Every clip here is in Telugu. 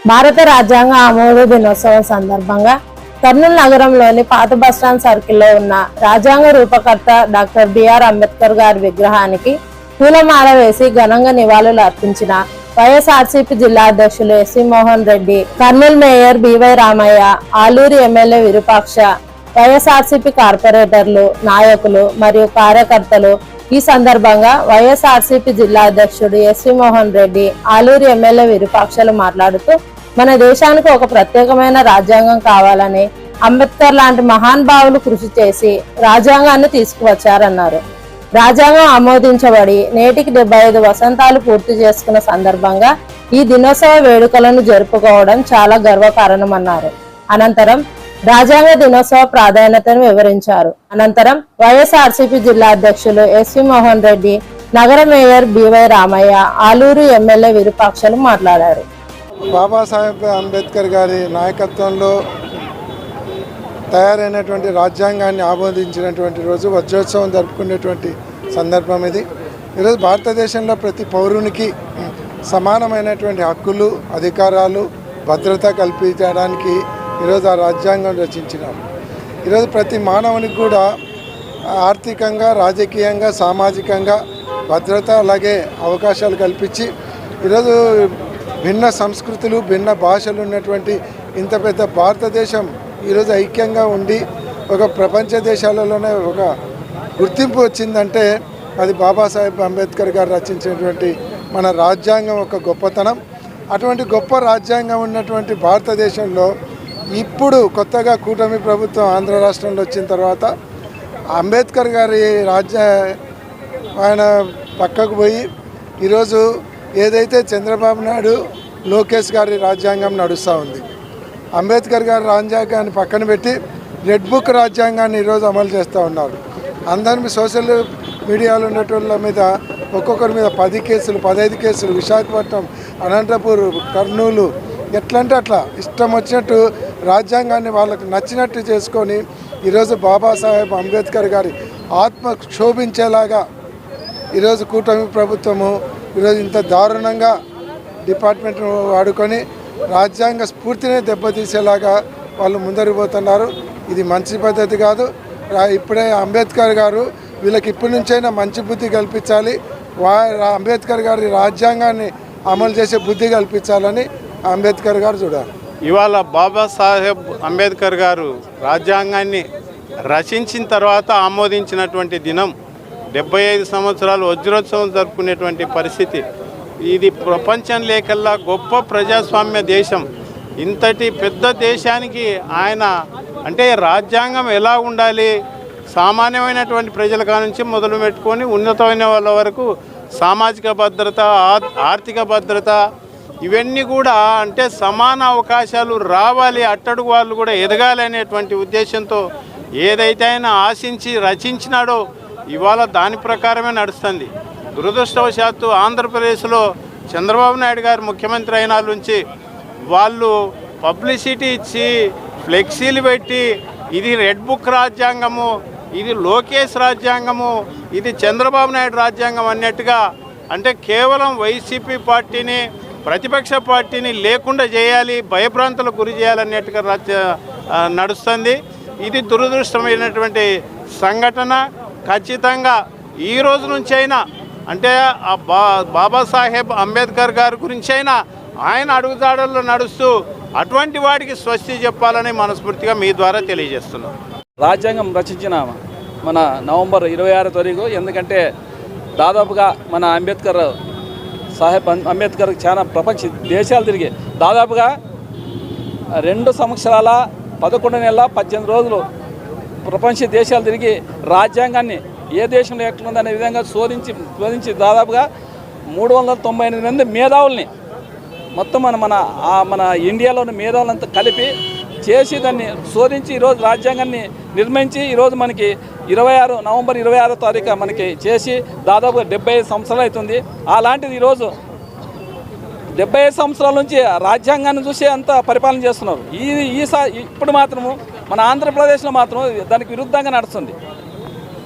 భారత రాజ్యాంగ ఆమోద దినోత్సవం సందర్భంగా కర్నూలు నగరంలోని పాత బస్టాండ్ సర్కిల్లో ఉన్న రాజ్యాంగ రూపకర్త డాక్టర్ బిఆర్ అంబేద్కర్ గారి విగ్రహానికి పూలమాల వేసి ఘనంగా నివాళులు అర్పించిన వైఎస్ఆర్సీపీ జిల్లా అధ్యక్షులు SV Mohan Reddy Kurnool mayor BY Ramaiah Aluru MLA Virupaksha YSRCP కార్పొరేటర్లు నాయకులు మరియు కార్యకర్తలు ఈ సందర్భంగా వైఎస్ఆర్సీపీ జిల్లా అధ్యక్షుడు ఎస్వి మోహన్ రెడ్డి ఆలూరు ఎమ్మెల్యే విరూపాక్షలు మాట్లాడుతూ మన దేశానికి ఒక ప్రత్యేకమైన రాజ్యాంగం కావాలని అంబేద్కర్ లాంటి మహాన్ భావులు కృషి చేసి రాజ్యాంగాన్ని తీసుకువచ్చారన్నారు. రాజ్యాంగం ఆమోదించబడి నేటికి డెబ్బై ఐదు వసంతాలు పూర్తి చేసుకున్న సందర్భంగా ఈ దినోత్సవ వేడుకలను జరుపుకోవడం చాలా గర్వకారణమన్నారు. అనంతరం రాజ్యాంగ దినోత్సవ ప్రాధాన్యతను వివరించారు. అనంతరం వైఎస్ఆర్సీపీ జిల్లా అధ్యక్షులు ఎస్వి మోహన్ రెడ్డి నగర mayor BY Ramaiah Aluru MLA విరూపాక్షలు మాట్లాడారు. బాబాసాహెబ్ అంబేద్కర్ గారి నాయకత్వంలో తయారైనటువంటి రాజ్యాంగాన్ని ఆమోదించినటువంటి రోజు వజ్రోత్సవం జరుపుకునేటువంటి సందర్భం ఇది. ఈరోజు భారతదేశంలో ప్రతి పౌరునికి సమానమైనటువంటి హక్కులు అధికారాలు భద్రత కల్పించడానికి ఈరోజు ఆ రాజ్యాంగం రచించినారు ఈరోజు ప్రతి మానవునికి కూడా ఆర్థికంగా రాజకీయంగా సామాజికంగా భద్రత అలాగే అవకాశాలు కల్పించి ఈరోజు భిన్న సంస్కృతులు భిన్న భాషలు ఉన్నటువంటి ఇంత పెద్ద భారతదేశం ఈరోజు ఐక్యంగా ఉండి ఒక ప్రపంచ దేశాలలోనే ఒక గుర్తింపు వచ్చిందంటే అది బాబాసాహెబ్ అంబేద్కర్ గారు రచించినటువంటి మన రాజ్యాంగం ఒక గొప్పతనం. అటువంటి గొప్ప రాజ్యాంగం ఉన్నటువంటి భారతదేశంలో ఇప్పుడు కొత్తగా కూటమి ప్రభుత్వం ఆంధ్ర రాష్ట్రంలో వచ్చిన తర్వాత అంబేద్కర్ గారి రాజ్య ఆయన పక్కకు పోయి ఈరోజు ఏదైతే చంద్రబాబు నాయుడు లోకేష్ గారి రాజ్యాంగం నడుస్తూ ఉంది అంబేద్కర్ గారి రాజ్యాంగాన్ని పక్కన పెట్టి రెడ్ బుక్ రాజ్యాంగాన్ని ఈరోజు అమలు చేస్తూ ఉన్నారు. అందరి సోషల్ మీడియాలో ఉన్నటువంటి మీద ఒక్కొక్కరి మీద పది కేసులు పదహైదు కేసులు విశాఖపట్నం అనంతపూర్ కర్నూలు ఎట్లా అంటే అట్లా. ఇష్టం వచ్చినట్టు రాజ్యాంగాన్ని వాళ్ళకు నచ్చినట్టు చేసుకొని ఈరోజు బాబాసాహెబ్ అంబేద్కర్ గారి ఆత్మ క్షోభించేలాగా ఈరోజు కూటమి ప్రభుత్వము ఈరోజు ఇంత దారుణంగా డిపార్ట్మెంట్ వాడుకొని రాజ్యాంగ స్ఫూర్తిని దెబ్బతీసేలాగా వాళ్ళు ముందరిపోతున్నారు ఇది మంచి పద్ధతి కాదు. ఇప్పుడే అంబేద్కర్ గారు వీళ్ళకి ఇప్పటి నుంచైనా మంచి బుద్ధి కల్పించాలి. వా అంబేద్కర్ గారి రాజ్యాంగాన్ని అమలు చేసే బుద్ధి కల్పించాలని అంబేద్కర్ గారు చూడాలి. ఇవాళ బాబాసాహెబ్ అంబేద్కర్ గారు రాజ్యాంగాన్ని రచించిన తర్వాత ఆమోదించినటువంటి దినం డెబ్బై ఐదు సంవత్సరాలు వజ్రోత్సవం జరుపుకునేటువంటి పరిస్థితి. ఇది ప్రపంచం లేకల్లా గొప్ప ప్రజాస్వామ్య దేశం. ఇంతటి పెద్ద దేశానికి ఆయన అంటే రాజ్యాంగం ఎలా ఉండాలి? సామాన్యమైనటువంటి ప్రజల కానుంచి మొదలు పెట్టుకొని ఉన్నతమైన వాళ్ళ వరకు సామాజిక భద్రత ఆర్థిక భద్రత ఇవన్నీ కూడా అంటే సమాన అవకాశాలు రావాలి అట్టడుగు వాళ్ళు కూడా ఎదగాలి అనేటువంటి ఉద్దేశంతో ఏదైతే ఆయన ఆశించి రచించినాడో ఇవాళ దాని ప్రకారమే నడుస్తుంది. దురదృష్టవశాత్తు ఆంధ్రప్రదేశ్లో చంద్రబాబు నాయుడు గారు ముఖ్యమంత్రి అయిన నుంచి వాళ్ళు పబ్లిసిటీ ఇచ్చి ఫ్లెక్సీలు పెట్టి ఇది రెడ్ బుక్ రాజ్యాంగము ఇది లోకేష్ రాజ్యాంగము ఇది చంద్రబాబు నాయుడు రాజ్యాంగం అన్నట్టుగా అంటే కేవలం వైసీపీ పార్టీని ప్రతిపక్ష పార్టీని లేకుండా చేయాలి భయభ్రాంతులకు గురి చేయాలన్నట్టుగా నడుస్తుంది. ఇది దురదృష్టమైనటువంటి సంఘటన. ఖచ్చితంగా ఈ రోజు నుంచి అయినా అంటే ఆ బా బాబాసాహెబ్ అంబేద్కర్ గారి గురించి అయినా ఆయన అడుగుదాడల్లో నడుస్తూ అటువంటి వాడికి స్వస్తి చెప్పాలని మనస్ఫూర్తిగా మీ ద్వారా తెలియజేస్తున్నాం. రాజ్యాంగం రచించిన మన నవంబర్ ఇరవై ఆరో తారీఖు ఎందుకంటే దాదాపుగా మన అంబేద్కర్ సాహెబ్ అంబేద్కర్ చాలా ప్రపంచ దేశాలు తిరిగి దాదాపుగా రెండు సంవత్సరాల పదకొండు నెలల పద్దెనిమిది రోజులు ప్రపంచ దేశాలు తిరిగి రాజ్యాంగాన్ని ఏ దేశంలో ఎట్లుందనే విధంగా శోధించి శోధించి దాదాపుగా మూడు వందల తొంభై ఎనిమిది మంది మేధావుల్ని మొత్తం మన మన మన ఇండియాలోని మేధావులంతా కలిపి చేసి దాన్ని శోధించి ఈరోజు రాజ్యాంగాన్ని నిర్మించి ఈరోజు మనకి ఇరవై ఆరు నవంబర్ ఇరవై ఆరో తారీఖు మనకి చేసి దాదాపుగా డెబ్బై ఐదు సంవత్సరాలు అవుతుంది. అలాంటిది ఈరోజు డెబ్బై ఐదు సంవత్సరాల నుంచి ఆ రాజ్యాంగాన్ని చూసి అంత పరిపాలన చేస్తున్నారు. ఈ ఈ సా ఇప్పుడు మాత్రము మన ఆంధ్రప్రదేశ్లో మాత్రం దానికి విరుద్ధంగా నడుస్తుంది.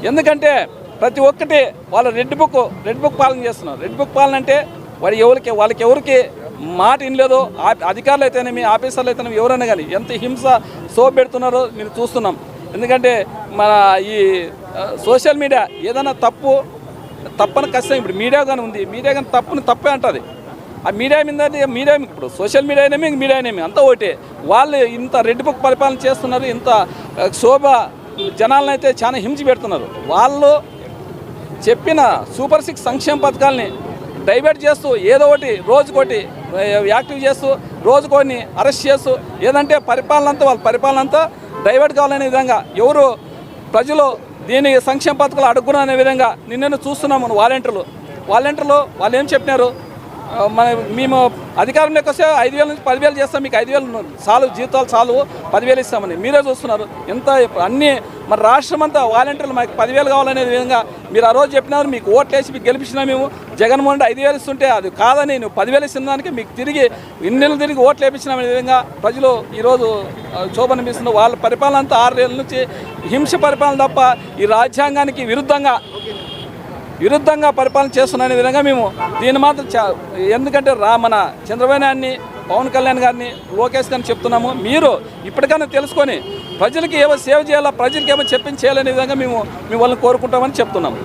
ఎందుకంటే ప్రతి ఒక్కటి వాళ్ళ రెడ్ బుక్ రెడ్ బుక్ పాలన చేస్తున్నారు. రెడ్ బుక్ పాలన అంటే వారి ఎవరికి వాళ్ళకి ఎవరికి మాట వినలేదో ఆ- అధికారులు అయితేనేమి ఆఫీసర్లు అయితేనేమి ఎవరైనా కానీ ఎంత హింస సో పెడుతున్నారో మీరు చూస్తున్నాం. ఎందుకంటే మన ఈ సోషల్ మీడియా ఏదైనా తప్పు తప్పని కష్టం ఇప్పుడు మీడియా కానీ ఉంది. మీడియా కానీ తప్పుని తప్పే అంటుంది. ఆ మీడియా మీద మీడియా ఇప్పుడు సోషల్ మీడియా అయినేమి మీడియా అయినేమి అంతా ఒకటే వాళ్ళు ఇంత రెడ్ బుక్ పరిపాలన చేస్తున్నారు ఇంత శోభ జనాలను అయితే చాలా హింసి పెడుతున్నారు. వాళ్ళు చెప్పిన సూపర్ సిక్స్ సంక్షేమ పథకాలని డైవర్ట్ చేస్తూ ఏదో ఒకటి రోజుకోటి యాక్టివ్ చేస్తూ రోజుకొని అరెస్ట్ చేస్తూ ఏదంటే పరిపాలన అంతా వాళ్ళ పరిపాలన అంతా డైవర్ట్ కావాలనే విధంగా ఎవరు ప్రజలు దీని సంక్షేమ పథకాలు అడుగున అనే విధంగా నిన్న చూస్తున్నాము వాలంటీర్లు. వాలంటీర్లు వాళ్ళు ఏం చెప్పినారు? మన మేము అధికారంలోకి వస్తే ఐదు వేల నుంచి పదివేలు చేస్తాం మీకు ఐదు వేలు చాలు జీతాలు చాలు పదివేలు ఇస్తామని. మీరే చూస్తున్నారు. ఎంత అన్ని మన రాష్ట్రం అంతా వాలంటీర్లు మాకు పదివేలు కావాలనే విధంగా మీరు ఆ రోజు చెప్పినారు మీకు ఓట్లు వేసి మీకు గెలిపించినా మేము. జగన్మోహన్ రెడ్డి ఐదు వేలు ఇస్తుంటే అది కాదని నువ్వు పదివేలు ఇస్తున్న దానికి మీకు తిరిగి ఇన్నెళ్ళు తిరిగి ఓట్లు వేపించినామనే విధంగా ప్రజలు ఈరోజు శోభనిపిస్తున్నారు వాళ్ళ పరిపాలన అంతా ఆరు నెలల నుంచి హింస పరిపాలన తప్ప ఈ రాజ్యాంగానికి విరుద్ధంగా విరుద్ధంగా పరిపాలన చేస్తున్న విధంగా మేము దీన్ని మాత్రం చా- ఎందుకంటే రా మన చంద్రబాబు నాయుడిని పవన్ కళ్యాణ్ గారిని లోకేష్ గారిని చెప్తున్నాము. మీరు ఇప్పటికైనా తెలుసుకొని ప్రజలకి ఏమో సేవ చేయాలా ప్రజలకి ఏమో చెప్పించేయాలనే విధంగా మేము మీ వాళ్ళని కోరుకుంటామని చెప్తున్నాము.